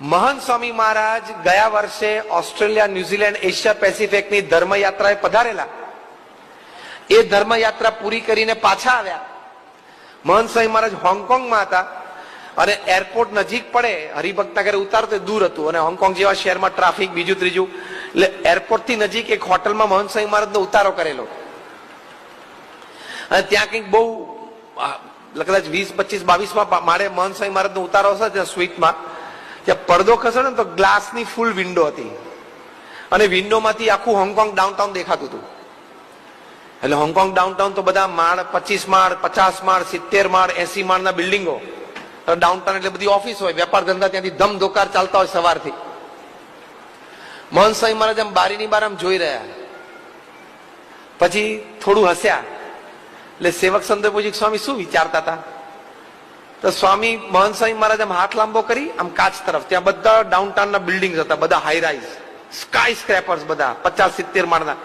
મહંત સ્વામી મહારાજ ગયા વર્ષે ઓસ્ટ્રેલિયા, ન્યુઝીલેન્ડ, એશિયા પેસિફિકની ધર્મયાત્રાએ પધારેલા. એ ધર્મયાત્રા પૂરી કરીને પાછા આવ્યા. મહંત સ્વામી મહારાજ હોંગકોંગમાં હતા અને એરપોર્ટ નજીક પડે હરિભક્ત ઘરે ઉતારતો દૂર હતું અને હોંગકોંગ જેવા શહેરમાં ટ્રાફિક બીજું ત્રીજું. એટલે એરપોર્ટથી નજીક એક હોટલમાં મહંત સ્વામી મહારાજનો ઉતારો કરેલો. અને ત્યાં કંઈક બહુ કદાચ વીસ, પચીસ, બાવીસમાં મારે મહંત સ્વામી મહારાજનો ઉતારો હશે ત્યાં સ્વીટમાં. ત્યાં પડદો ખસેડો ને તો ગ્લાસની ફૂલ વિન્ડો હતી. અને વિન્ડોમાંથી આખું હોંગકોંગ ડાઉનટાઉન દેખાતું હતું. એટલે હોંગકોંગ ડાઉનટાઉન તો બધા માળ, પચીસ માળ, પચાસ માળ, સિત્તેર માળ, એસી માળના બિલ્ડિંગો. ડાઉનટાઉન એટલે બધી ઓફિસ હોય, વેપાર ધંધા ત્યાંથી ધમ ધોકાર ચાલતા હોય સવારથી. મોહન સ્વામી મહારાજ આમ બારીની બાર આમ જોઈ રહ્યા. પછી થોડું હસ્યા. એટલે સેવક સંતો પૂછ્યું સ્વામી શું વિચારતા હતા? તો સ્વામી મહંત સ્વામી મહારાજ આમ હાથ લાંબો કરી, આમ કાચ તરફ. ત્યાં બધા ડાઉનટાઉનના બિલ્ડિંગ હતા, બધા હાઈ રાઈઝ સ્કાય સ્ક્રેપર્સ બધા, પચાસ સિત્તેર માળના.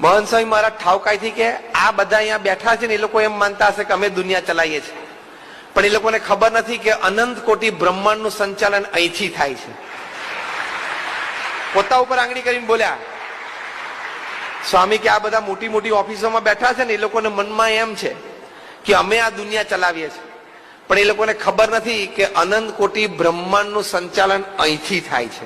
મહંત સ્વામી મહારાજ ઠાવકાઈથી કે, આ બધા અહીંયા બેઠા છે ને, એ લોકો એમ માનતા હશે કે અમે દુનિયા ચલાવીએ છીએ. પણ એ લોકોને ખબર નથી કે અનંત કોટી બ્રહ્માંડનું સંચાલન અહીંથી થાય છે. પોતા ઉપર આંગળી કરીને બોલ્યા, સ્વામી કે આ બધા મોટી મોટી ઓફિસોમાં બેઠા છે ને, એ લોકોને મનમાં એમ છે કે અમે આ દુનિયા ચલાવીએ છીએ. પણ એ લોકોને ખબર નથી કે અનંત કોટી બ્રહ્માંડનું સંચાલન અહીંથી થાય છે.